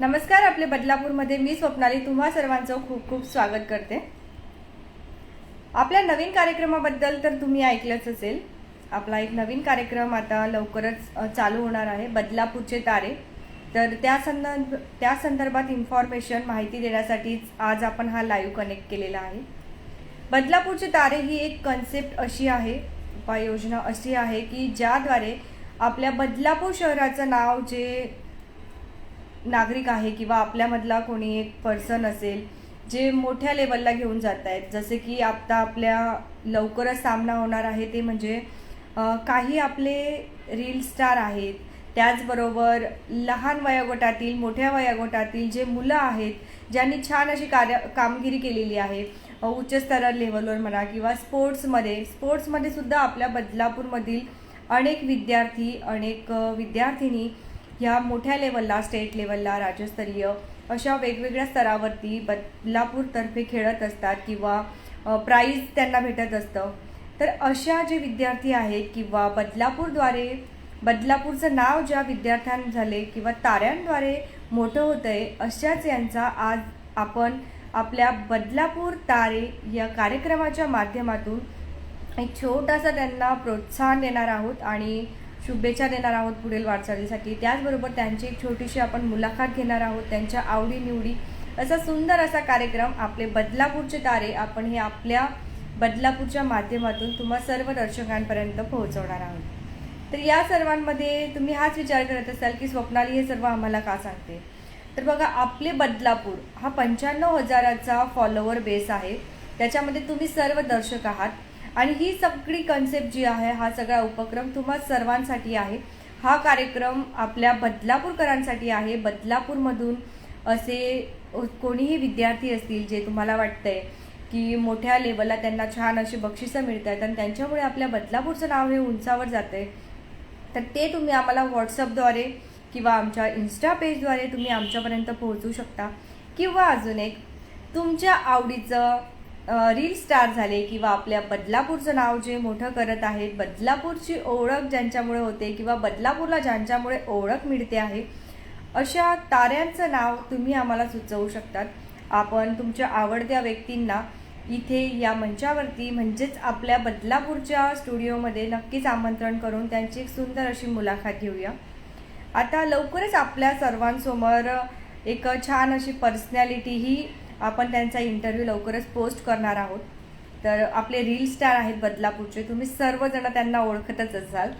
नमस्कार आपले बदलापूरमध्ये मी स्वप्नाली. तुम्हा सर्वांचं खूप खूप स्वागत करते. आपल्या नवीन कार्यक्रमाबद्दल तर तुम्ही ऐकलंच असेल. आपला एक नवीन कार्यक्रम आता लवकरच चालू होणार आहे बदलापूरचे तारे. तर त्या संदर्भ त्या संदर्भात इन्फॉर्मेशन माहिती देण्यासाठीच आज आपण हा लाईव्ह कनेक्ट केलेला आहे. बदलापूरचे तारे ही एक कन्सेप्ट अशी आहे उपाययोजना अशी आहे की ज्याद्वारे आपल्या बदलापूर शहराचं नाव जे नागरिक आहे किंवा आपल्यामधला कोणी एक पर्सन असेल जे मोठ्या लेवलला घेऊन जात आहेत जसे की आता आपल्या लवकरच सामना होणार आहे ते म्हणजे काही आपले रील स्टार आहेत. त्याचबरोबर लहान वयोगटातील मोठ्या वयोगटातील जे मुलं आहेत ज्यांनी छान अशी कार्य कामगिरी केलेली आहे. उच्च स्तरा लेवलवर म्हणा किंवा स्पोर्ट्समध्ये स्पोर्ट्समध्ये सुद्धा आपल्या बदलापूरमधील अनेक विद्यार्थी अनेक विद्यार्थिनी ह्या मोठ्या लेवलला स्टेट लेवलला राज्यस्तरीय अशा वेगवेगळ्या स्तरावरती बदलापूरतर्फे खेळत असतात किंवा प्राईज त्यांना भेटत असतं. तर अशा जे विद्यार्थी आहेत किंवा बदलापूरद्वारे बदलापूरचं नाव ज्या विद्यार्थ्यां झाले किंवा ताऱ्यांद्वारे मोठं होतं आहे अशाच यांचा आज आपण आपल्या बदलापूर तारे या कार्यक्रमाच्या माध्यमातून एक छोटासा त्यांना प्रोत्साहन देणार आहोत आणि शुभेच्छा देणार आहोत पुढील वाटचालीसाठी. त्याचबरोबर त्यांची एक छोटीशी आपण मुलाखत घेणार आहोत त्यांच्या आवडीनिवडी. असा सुंदर असा कार्यक्रम आपले बदलापूरचे तारे आपण हे आपल्या बदलापूरच्या माध्यमातून तुम्हा सर्व दर्शकांपर्यंत पोहोचवणार आहोत. तर या सर्वांमध्ये तुम्ही हाच विचार करत असाल की स्वप्नाली हे सर्व आम्हाला का सांगते? तर बघा आपले बदलापूर हा पंच्याण्णव हजाराचा फॉलोवर बेस आहे. त्याच्यामध्ये तुम्ही सर्व दर्शक आहात. आणि ही सगळी कन्सेप्ट जी आहे हा सगळा उपक्रम तुम्हा सर्वांसाठी आहे. हा कार्यक्रम आपल्या बदलापूरकरांसाठी आहे. बदलापूरमधून असे कोणीही विद्यार्थी असतील जे तुम्हाला वाटतंय की मोठ्या लेवलला त्यांना छान अशी बक्षिसं मिळत आहेत आणि त्यांच्यामुळे आपल्या बदलापूरचं नाव हे उंचावर जातं आहे तर ते तुम्ही आम्हाला व्हॉट्सअपद्वारे किंवा आमच्या इन्स्टा पेजद्वारे तुम्ही आमच्यापर्यंत पोहोचू शकता. किंवा अजून एक तुमच्या आवडीचं रील स्टार झाले किंवा आपल्या बदलापूरचं नाव जे मोठं करत आहेत बदलापूरची ओळख ज्यांच्यामुळे होते किंवा बदलापूरला ज्यांच्यामुळे ओळख मिळते आहे अशा ताऱ्यांचं नाव तुम्ही आम्हाला सुचवू शकतात. आपण तुमच्या आवडत्या व्यक्तींना इथे या मंचावरती म्हणजेच आपल्या बदलापूरच्या स्टुडिओमध्ये नक्कीच आमंत्रण करून त्यांची एक सुंदर अशी मुलाखत घेऊया. आता लवकरच आपल्या सर्वांसमोर एक छान अशी पर्सनॅलिटी ही आपण त्यांचा इंटरव्ह्यू लवकरच पोस्ट करणार आहोत. तर आपले रील स्टार आहेत बदलापूरचे. तुम्ही सर्वजण त्यांना ओळखतच असाल.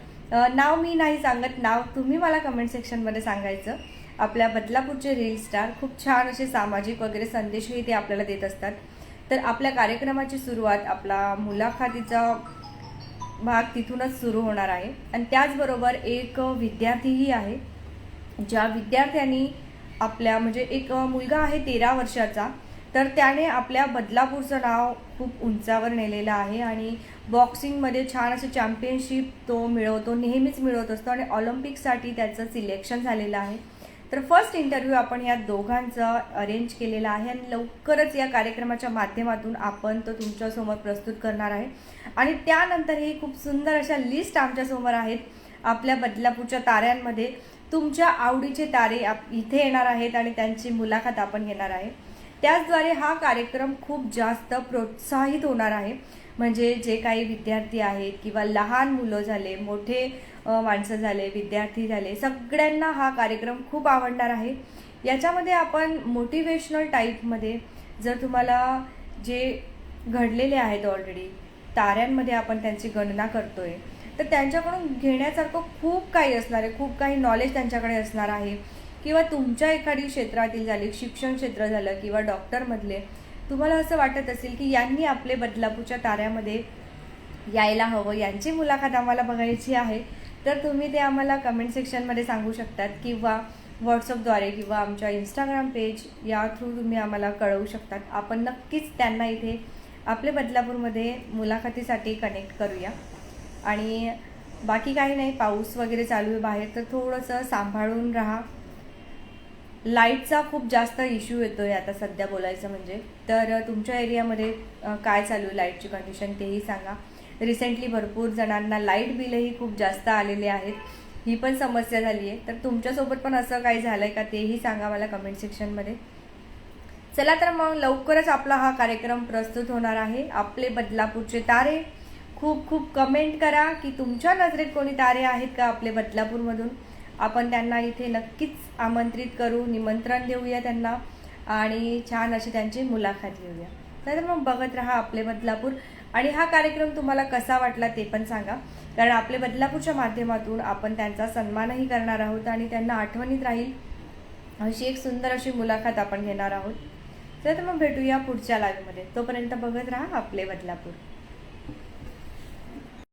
नाव मी नाही सांगत. नाव तुम्ही मला कमेंट सेक्शनमध्ये सांगायचं. आपल्या बदलापूरचे रील स्टार खूप छान असे सामाजिक वगैरे संदेशही ते आपल्याला देत असतात. तर आपल्या कार्यक्रमाची सुरुवात आपला मुलाखतीचा भाग तिथूनच सुरू होणार आहे. आणि त्याचबरोबर एक विद्यार्थीही आहे ज्या विद्यार्थ्यांनी आपल्या म्हणजे एक मुलगा आहे तेरा वर्षाचा. तर त्याने आपल्या बदलापूरचं नाव खूप उंचावर नेलेलं आहे आणि बॉक्सिंगमध्ये छान असं चॅम्पियनशिप तो मिळवतो नेहमीच मिळवत असतो आणि ऑलिम्पिकसाठी त्याचं सिलेक्शन झालेलं आहे. तर फर्स्ट इंटरव्ह्यू आपण या दोघांचा अरेंज केलेला आहे आणि लवकरच या कार्यक्रमाच्या माध्यमातून आपण तो तुमच्यासमोर प्रस्तुत करणार आहे. आणि त्यानंतर ही खूप सुंदर अशा लिस्ट आमच्यासमोर आहेत आपल्या बदलापूरच्या ताऱ्यांमध्ये. तुमच्या आवडीचे तारे आप इथे येणार आहेत आणि त्यांची मुलाखत आपण घेणार आहे. त्याचद्वारे हा कार्यक्रम खूप जास्त प्रोत्साहित होणार आहे. म्हणजे जे काही विद्यार्थी आहेत किंवा लहान मुलं झाले मोठे माणसं झाले विद्यार्थी झाले सगळ्यांना हा कार्यक्रम खूप आवडणार आहे. याच्यामध्ये आपण मोटिवेशनल टाईपमध्ये जर तुम्हाला जे घडलेले आहेत ऑलरेडी ताऱ्यांमध्ये आपण त्यांची गणना करतो आहे तर त्यांच्याकडून घेण्यासारखं खूप काही असणार आहे. खूप काही नॉलेज त्यांच्याकडे असणार आहे. किंवा तुमच्या एखादी क्षेत्रातील झाली शिक्षण क्षेत्र झालं किंवा डॉक्टरमधले तुम्हाला असं वाटत असेल की यांनी आपले बदलापूरच्या ताऱ्यामध्ये यायला हवं? यांची मुलाखत आम्हाला बघायची आहे. तर तुम्ही ते आम्हाला कमेंट सेक्शनमध्ये सांगू शकतात किंवा व्हॉट्सअपद्वारे किंवा आमच्या इंस्टाग्राम पेज या थ्रू तुम्ही आम्हाला कळवू शकतात. आपण नक्कीच त्यांना इथे आपले बदलापूरमध्ये मुलाखतीसाठी कनेक्ट करूया. आणि बाकी काही नाही पाऊस वगैरे चालू आहे बाहेर तर थोडंसं सांभाळून राहा. लाईटचा खूप जास्त इश्यू येतो आहे आता सध्या बोलायचं म्हणजे. तर तुमच्या एरियामध्ये काय चालू आहे लाईटची कंडिशन तेही सांगा. रिसेंटली भरपूर जणांना लाइट बिलही खूप जास्त आलेले आहेत. ही पण समस्या झाली आहे. तर तुमच्यासोबत पण असं काही आहे का तेही सांगा मला कमेंट सेक्शनमध्ये चला तर मग लवकरच आपला हा कार्यक्रम प्रस्तुत होणार आहे. आपले बदलापूरचे तारे. खूप खूप कमेंट करा की तुमच्या नजरेत कोणी तारे आहेत का आपले बदलापूरमधून? आपण त्यांना इथे नक्कीच आमंत्रित करू निमंत्रण देऊया त्यांना आणि छान अशी त्यांची मुलाखत घेऊया. तर मग बघत राहा आपले बदलापूर. आणि हा कार्यक्रम तुम्हाला कसा वाटला ते पण सांगा. कारण आपले बदलापूरच्या माध्यमातून आपण त्यांचा सन्मानही करणार आहोत आणि त्यांना आठवणीत राहील अशी एक सुंदर अशी मुलाखत आपण घेणार आहोत. तर मग भेटूया पुढच्या लाईव्हमध्ये तोपर्यंत बघत राहा आपले बदलापूर.